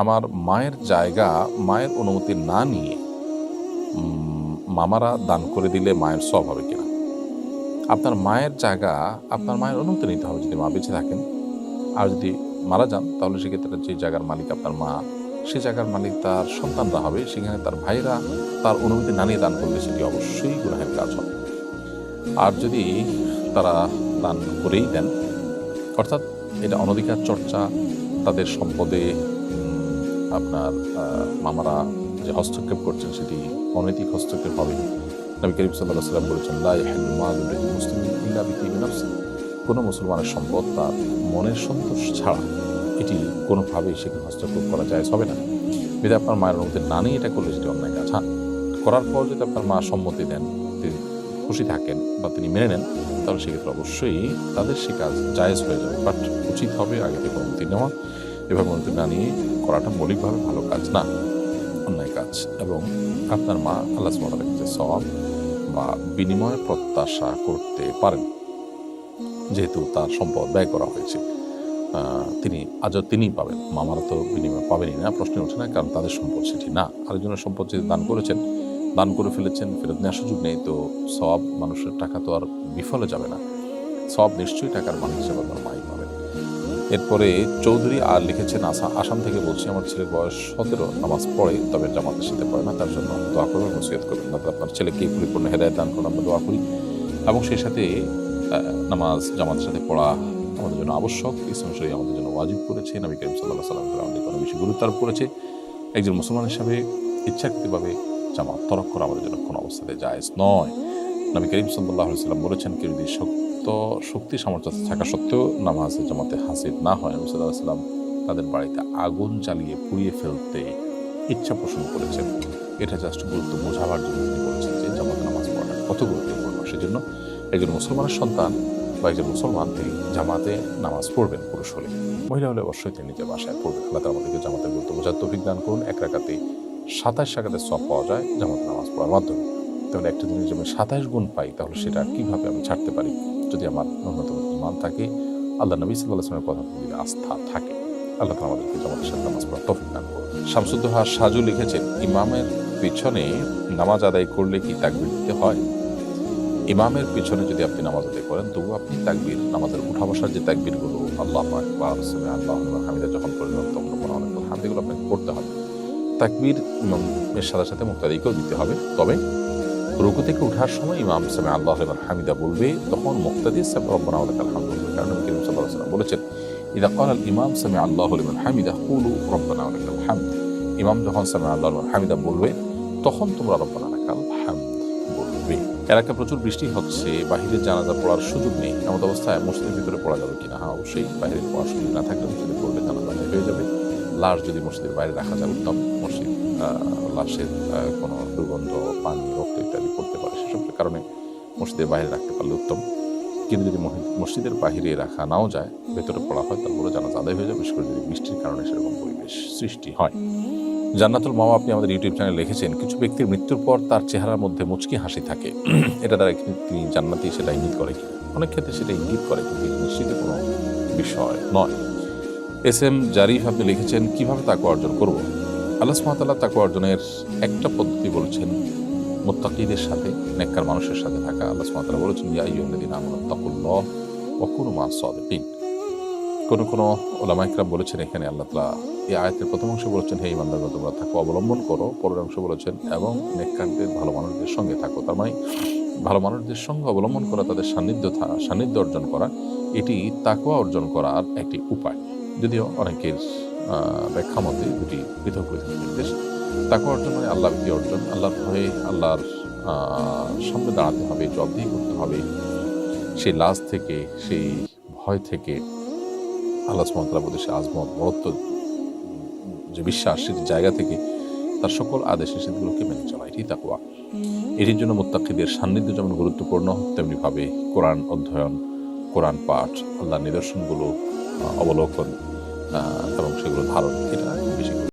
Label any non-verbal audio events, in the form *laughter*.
আমার মায়ের জায়গা মায়ের অনুমতি না নিয়ে মামারা দান করে দিলে মায়ের সব হবে কিনা? আপনার মায়ের জায়গা, আপনার মায়ের অনুমতি নিতে হবে যদি মা বেঁচে থাকেন। আর যদি মারা যান, তাহলে সেক্ষেত্রে যে জায়গার মালিক আপনার মা, সে জায়গার মালিক তার সন্তানরা হবে, সেখানে তার ভাইরা তার অনুমতি না নিয়ে দান করলে সেটি অবশ্যই গুনাহের কাজ হবে। আর যদি তারা দান করেই দেন, অর্থাৎ এটা অনধিকার চর্চা, তাদের সম্পদে আপনার মামারা যে হস্তক্ষেপ করছেন সেটি অনৈতিক হস্তক্ষেপ হবে নবী করিম সাল্লাহ সাল্লাম বলেছেন নাফসি কোনো মুসলমানের সম্পদ তার মনের সন্তোষ ছাড়া এটি কোনোভাবেই সেখানে হস্তক্ষেপ করা যায় হবে না। যদি আপনার মায়ের অনুমতি না নিয়ে এটা করলে সেটি অন্যায় কাজ হ্যাঁ? করার পর যদি আপনার মা সম্মতি দেন, তিনি খুশি থাকেন বা তিনি মেনে নেন, তাহলে সেক্ষেত্রে অবশ্যই তাদের সে কাজ জায়েজ হয়ে যাবে। বাট উচিত হবে আগে থেকে অনুমতি নেওয়া। এভাবে অনুমতি না নিয়ে করাটা মৌলিকভাবে ভালো কাজ না, অন্যায় কাজ। এবং আপনার মা আল্লাহ সুমানের কাছে সব বা বিনিময় প্রত্যাশা করতে পারেন। যেহেতু তার সম্পদ ব্যয় করা হয়েছে তিনি, আজও তিনিই পাবেন। মামারা তো বিনিময় পাবেনই না প্রশ্ন ওঠে না, কারণ তাদের সম্পদ সেটি না। আরেকজনের সম্পদ যদি দান করেছেন, দান করে ফেলেছেন, ফেরত নেওয়ার সুযোগ নেই, তো সব মানুষের টাকা তো আর বিফলে যাবে না। সব নিশ্চয়ই টাকার মানুষ হিসেবে আপনার মাই পাবেন। এরপরে চৌধুরী আর লিখেছেন আসা আসাম থেকে বলছি, আমার ছেলের বয়স সতেরো, নামাজ পড়ে, তবে জামাতের সাথে পড়ে না, তার জন্য দোয়া করবেন, নসিহত করবেন না। আপনার ছেলেকে পরিপূর্ণ হেদায়ত দান করুন, আমরা দোয়া করি। এবং সেই সাথে নামাজ জামাতের সাথে পড়া আমাদের জন্য আবশ্যক। ইসলাম শরীর আমাদের জন্য ওয়াজিব করেছে। নবী করিম সাল্লাহ সাল্লাম আমাদের কোনো বেশি গুরুত্ব আরোপ করেছে। একজন মুসলমান হিসাবে ইচ্ছাকৃতভাবে জামাত তরক করা আমাদের জন্য কোনো অবস্থাতে জায়েজ নয়। নবী করিম সাল্লাহ সাল্লাম বলেছেন, কেউ যদি শক্ত শক্তি সামর্থ্য থাকা সত্ত্বেও নামাজে জামাতে হাসির না হয়। নবী সাল্লাহ সাল্লাম তাদের বাড়িতে আগুন জ্বালিয়ে পুড়িয়ে ফেলতে ইচ্ছা পোষণ করেছেন। এটা জাস্ট গুরুত্ব বোঝাবার জন্য তিনি যে জামাতে নামাজ পড়াটা কত গুরুত্বপূর্ণ, সেজন্য একজন মুসলমানের সন্তান বা একজন মুসলমান তিনি জামাতে নামাজ পড়বেন পুরুষ হলে। মহিলা হলে অবশ্যই তিনি নিজের বাসায় পড়বেন। আল্লাহ আমাদেরকে জামাতের গুরুত্ব বোঝার তৌফিক দান করুন। এক রাকাতে সাতাশ টাকাতে সব পাওয়া যায় জামাতে নামাজ পড়ার মাধ্যমে। তাহলে একটা জিনিস যদি আমি সাতাশ গুণ পাই তাহলে সেটা কীভাবে আমি ছাড়তে পারি? যদি আমার ন্যূনতম ইমান থাকে আল্লাহ নবী সাল্লাহ আসলামের কথা প্রতি আস্থা থাকে আল্লাহ তালা আমাদেরকে জামাতের সাথে নামাজ পড়ার তৌফিক দান করুন। শামসুদ্দোহা সাজু লিখেছেন ইমামের পিছনে নামাজ আদায় করলে কি তাকবির দিতে হয়? ইমামের পিছনে যদি আপনি নামাজ আদায় করেন তবু আপনি তাকবির নামাজের উঠা বসার যে তাকবিরগুলো আল্লাহ আকবার আল্লাহ হামিদা যখন করবেন তখন অনেক হামদিগুলো আপনাকে করতে হবে। তাকবির ইমামের সাথে সাথে মুক্তাদিকেও দিতে হবে। তবে রুকু থেকে ওঠার সময় ইমাম সামে আল্লাহ আলমান হামিদা বলবে, তখন মুক্তাদি সাহেব রব্বানা আলহামদুলিল্লাহ কারণ করিম সাল্লাহ সাল্লাম বলেছেন, ইদা কল ইমাম সামে আল্লাহ আলমান হামিদা কুলু রব্বান আলকাল হামদ। ইমাম যখন সামে আল্লাহ আলমান হামিদা বলবে, তখন তোমরা রব্বান আলকাল হামদ বলবে। এলাকায় প্রচুর বৃষ্টি হচ্ছে বাহিরে জানাজা পড়ার সুযোগ নেই। এমন অবস্থায় মসজিদের ভিতরে পড়া যাবে কিনা? হ্যাঁ অবশ্যই। বাইরে পড়ার সুযোগ না থাকলে মসজিদে পড়বে জানাজা হয়ে যাবে। লাশ যদি মসজিদের বাইরে রাখা যাবে, তখন মসজিদ লাশের কোনো দুর্গন্ধ, পানি, রক্ত ইত্যাদি পড়তে পারে। সেসব কারণে মসজিদের বাইরে রাখতে পারলে উত্তম। কিন্তু যদি মসজিদের বাইরে রাখা নাও যায়, ভেতরে পড়া হয় তারপরে জানাজা আদায় হয়ে যাবে। বিশেষ করে যদি বৃষ্টির কারণে সেরকম পরিবেশ সৃষ্টি হয়। জান্নাতুল মামা আপনি আমাদের ইউটিউব চ্যানেলে লিখেছেন, কিছু ব্যক্তির মৃত্যুর পর তার চেহারার মধ্যে মুচকি হাসি থাকে। *clears throat* এটা দ্বারা তিনি জান্নাতি সেটা ইঙ্গিত করে অনেক ক্ষেত্রে সেটা ইঙ্গিত করে, কিন্তু নিশ্চিত কোনো বিষয় নয়। এস এম জারিফ আপনি লিখেছেন, কীভাবে তাকে অর্জন করব? আল্লাহ সুমাতাল্লাহ তাকে অর্জনের একটা পদ্ধতি বলেছেন, মোত্তাকিদের সাথে, নেককার মানুষের সাথে থাকা। আল্লাহ সুমাতাল্লাহ বলেছেন, ইয়া ইউল্লাদিন আমল তাকুল্লাহ ওকুন মা সাদিকিন। কোনো কোনো ওলামা ইকরাম বলেছেন, এখানে আল্লাহ তালা এই আয়াতের প্রথম অংশ বলেছেন, হে ইমানদার তোমরা থাকো অবলম্বন করো। পরের অংশ বলেছেন, এবং নেককারদের, ভালো মানুষদের সঙ্গে থাকো। তার মানে ভালো মানুষদের সঙ্গে অবলম্বন করা, তাদের সান্নিধ্য সান্নিধ্য অর্জন করা, এটি তাকুয়া অর্জন করার একটি উপায়। যদিও অনেকের ব্যাখ্যা মতে দুটি পৃথক পৃথক নির্দেশ তাকুয়া অর্জন মানে আল্লাহ ভীতি অর্জন। আল্লাহর ভয়ে আল্লাহর সামনে দাঁড়াতে হবে জবাবদিহি করতে হবে। সেই লাজ থেকে, সেই ভয় থেকে আল্লাহ সুমতলা প্রতি সে আজমত, বরত্ব, যে বিশ্বাস জায়গা থেকে তার সকল আদেশ নিষেধগুলোকে মেনে চলা। এটি তাকুয়া এটির জন্য মোত্তাকিদের সান্নিধ্য যেমন গুরুত্বপূর্ণ, তেমনিভাবে কোরআন অধ্যয়ন, কোরআন পাঠ, আল্লাহর নিদর্শনগুলো অবলোকন এবং সেগুলো ধারণ এটা বেশি